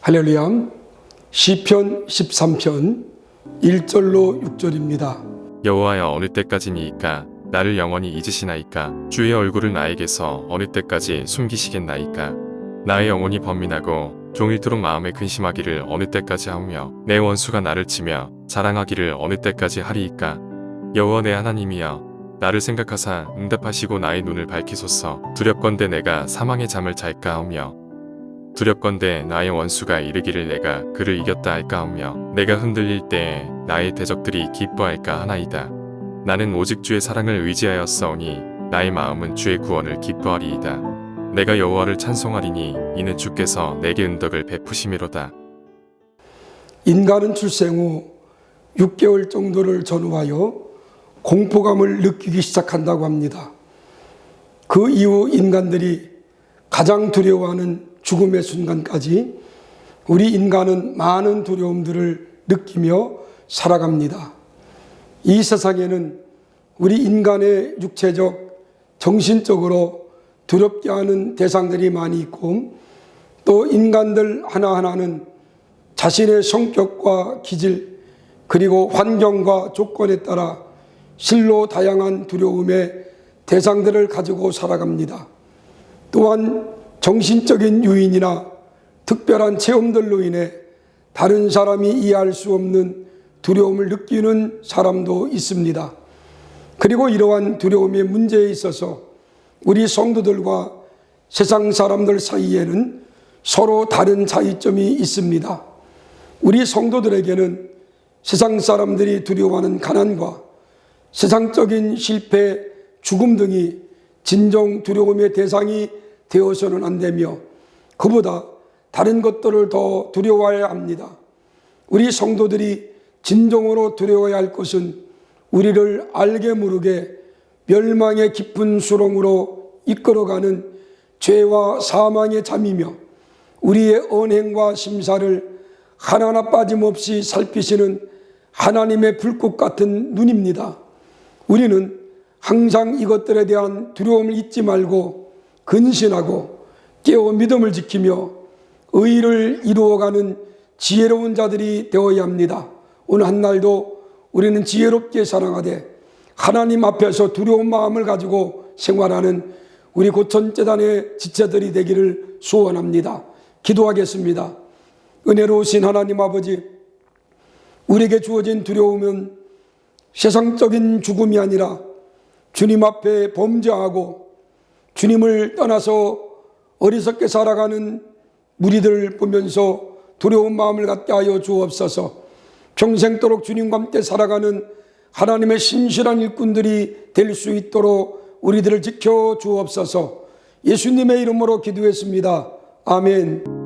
할렐루야. 시편 13편 1절로 6절입니다. 여호와여 어느 때까지니이까 나를 영원히 잊으시나이까 주의 얼굴을 나에게서 어느 때까지 숨기시겠나이까 나의 영혼이 번민하고 종일토록 마음에 근심하기를 어느 때까지 하며 내 원수가 나를 치며 자랑하기를 어느 때까지 하리이까 여호와 내 하나님이여 나를 생각하사 응답하시고 나의 눈을 밝히소서 두렵건대 내가 사망의 잠을 잘까 하며 두렵건대 나의 원수가 이르기를 내가 그를 이겼다 할까 하며 내가 흔들릴 때에 나의 대적들이 기뻐할까 하나이다. 나는 오직 주의 사랑을 의지하였사오니 나의 마음은 주의 구원을 기뻐하리이다. 내가 여호와를 찬송하리니 이는 주께서 내게 은덕을 베푸심이로다. 인간은 출생 후 6개월 정도를 전후하여 공포감을 느끼기 시작한다고 합니다. 그 이후 인간들이 가장 두려워하는 죽음의 순간까지 우리 인간은 많은 두려움들을 느끼며 살아갑니다. 이 세상에는 우리 인간의 육체적, 정신적으로 두렵게 하는 대상들이 많이 있고 또 인간들 하나하나는 자신의 성격과 기질 그리고 환경과 조건에 따라 실로 다양한 두려움의 대상들을 가지고 살아갑니다. 또한 정신적인 유인이나 특별한 체험들로 인해 다른 사람이 이해할 수 없는 두려움을 느끼는 사람도 있습니다. 그리고 이러한 두려움의 문제에 있어서 우리 성도들과 세상 사람들 사이에는 서로 다른 차이점이 있습니다. 우리 성도들에게는 세상 사람들이 두려워하는 가난과 세상적인 실패, 죽음 등이 진정 두려움의 대상이 되어서는 안 되며 그보다 다른 것들을 더 두려워해야 합니다. 우리 성도들이 진정으로 두려워해야 할 것은 우리를 알게 모르게 멸망의 깊은 수렁으로 이끌어가는 죄와 사망의 잠이며 우리의 언행과 심사를 하나하나 빠짐없이 살피시는 하나님의 불꽃 같은 눈입니다. 우리는 항상 이것들에 대한 두려움을 잊지 말고 근신하고 깨어 믿음을 지키며 의를 이루어가는 지혜로운 자들이 되어야 합니다. 오늘 한 날도 우리는 지혜롭게 살아가되 하나님 앞에서 두려운 마음을 가지고 생활하는 우리 고천재단의 지체들이 되기를 소원합니다. 기도하겠습니다. 은혜로우신 하나님 아버지, 우리에게 주어진 두려움은 세상적인 죽음이 아니라 주님 앞에 범죄하고 주님을 떠나서 어리석게 살아가는 무리들을 보면서 두려운 마음을 갖게 하여 주옵소서 평생도록 주님과 함께 살아가는 하나님의 신실한 일꾼들이 될 수 있도록 우리들을 지켜 주옵소서 예수님의 이름으로 기도했습니다. 아멘.